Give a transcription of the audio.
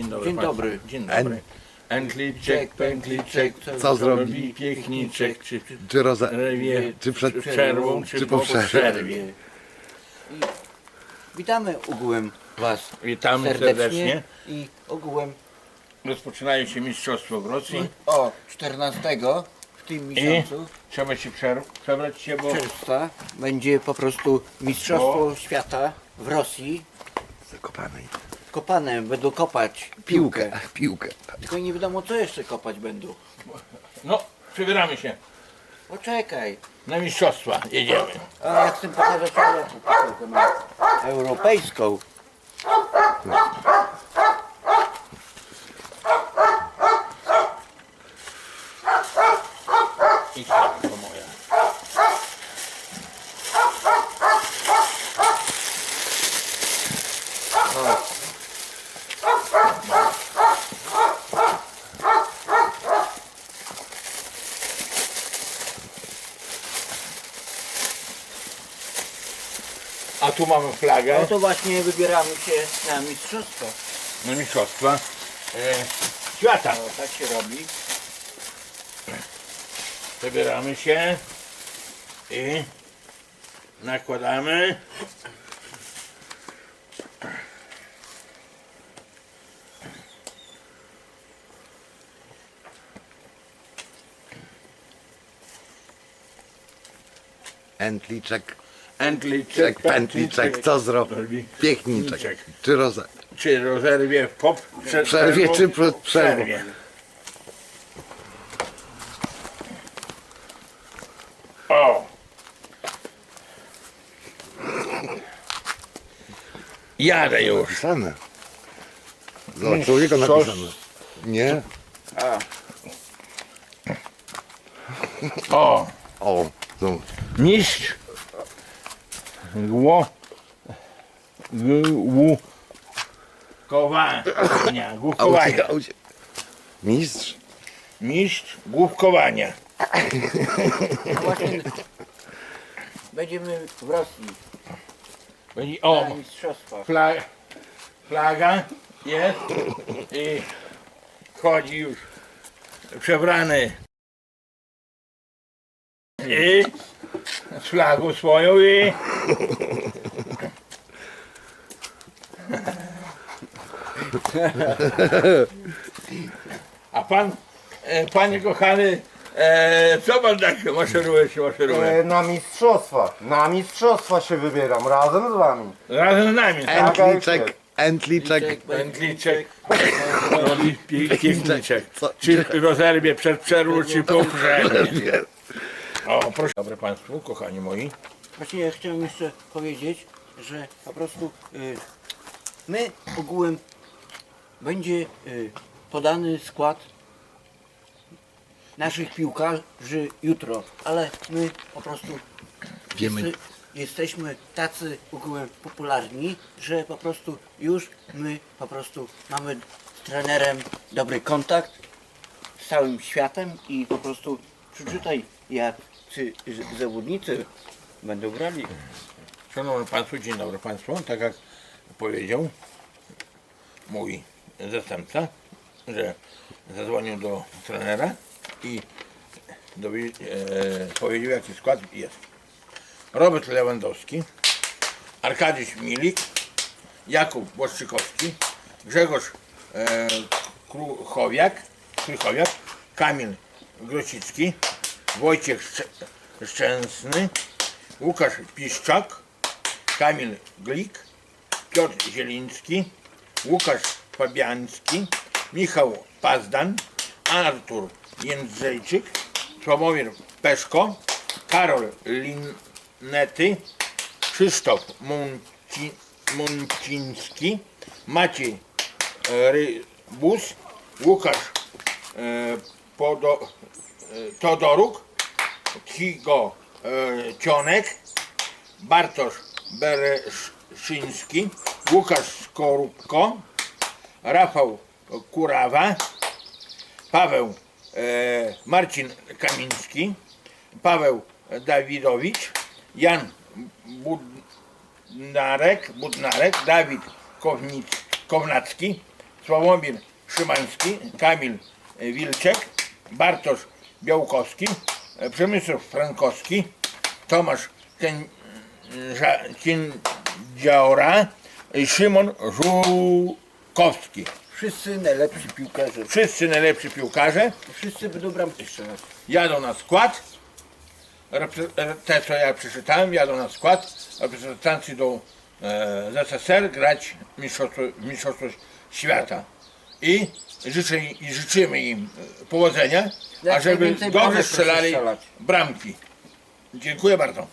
Dzień dobry. Dzień Państwu. dobry. Dzień dobry. Pętliczek, Co zrobi? piechniczek, czy Czy roza... rewie, Czy przed przerwą, czy, czy po po przerwie. przerwie. Witamy ogółem Was Witamy serdecznie, serdecznie. i ogółem Rozpoczynają się mistrzostwo w Rosji o 14 w tym i miesiącu trzeba się przer- przebrać się, bo czerwca będzie po prostu Mistrzostwo Świata w Rosji. Zakopanej. Kopane będą kopać piłkę. Piłkę. Piłkę. Tylko nie wiadomo co jeszcze kopać będą. no, przebieramy się Poczekaj. na mistrzostwa, jedziemy. A ja chcę pokazać Europę, europejską. I to moja. A tu mamy flagę No to właśnie wybieramy się na mistrzostwo. na mistrzostwa e, świata. No, tak się robi. Przebieramy się i nakładamy. Entliczek. Entliczek, Czek, pętliczek. Co zrobi? Piechniczek. Czy roza... Czy rozerwie po prze- Przerwie, przerwą? czy przerwą? Przerwie. O! Jadę już. Napisane. Zobacz, człowieka Sos. napisane. Nie? A, O! O, tu. Mistrz Gło Gło Kowania Główkowania. Mistrz. Mistrz główkowania właśnie będziemy w Rosji Będzie- O! na mistrzostwach. Flag, flaga jest i chodzi już przebrany i flagą swoją i a pan, e, panie kochany, e, co pan tak maszeruje się maszeruje? E, Na mistrzostwa. Na mistrzostwa się wybieram razem z wami. Razem z nami, tak? Entliczek. Entliczek. Pętliczek, robi piękniczek. Co? Czy rozerwie przed przerwą, czy po przerwie. O, proszę. Dobre Państwu, kochani moi. Właśnie ja chciałem jeszcze powiedzieć, że po prostu y, my ogółem będzie y, podany skład naszych piłkarzy jutro, ale my po prostu Wiemy. jeste- jesteśmy tacy ogółem popularni, że po prostu już my po prostu mamy z trenerem dobry kontakt z całym światem i po prostu przeczytaj jak ci z- zawodnicy będą grali. Szanowni Państwo, dzień dobry Państwu. Tak jak powiedział mój zastępca, że zadzwonił do trenera i e, powiedział jaki skład jest. Robert Lewandowski, Arkadiusz Milik, Jakub Błaszczykowski, Grzegorz e, Kruchowiak, Krychowiak, Kamil Grosicki, Wojciech Szczęsny, Łukasz Piszczak, Kamil Glik, Piotr Zieliński, Łukasz Fabiański, Michał Pazdan, Artur Jędrzejczyk, Sławomir Peszko, Karol Linnety, Krzysztof Munci, Munciński, Maciej Rybus, Łukasz e, Podo, Todoruk, Kigo e, Cionek, Bartosz Bereszyński, Łukasz Skorupko, Rafał Kurawa, Paweł e, Marcin Kamiński, Paweł Dawidowicz, Jan Budnarek, Budnarek Dawid Kownic, Kownacki, Sławomir Szymański, Kamil Wilczek, Bartosz Białkowski, e, Przemysław Frankowski, Tomasz Kędziora i Szymon Żółkowski. Wszyscy najlepsi piłkarze. Wszyscy najlepsi piłkarze Wszyscy będą bramki strzelać. jadą na skład. e, Te, co ja przeczytałem, jadą na skład reprezentacji do e, ZSSR grać w mistrzostwo, mistrzostwo świata. I, życzę, I życzymy im e, powodzenia, Jak ażeby najwięcej dobrze bramek strzelali strzelać. bramki. Dziękuję bardzo.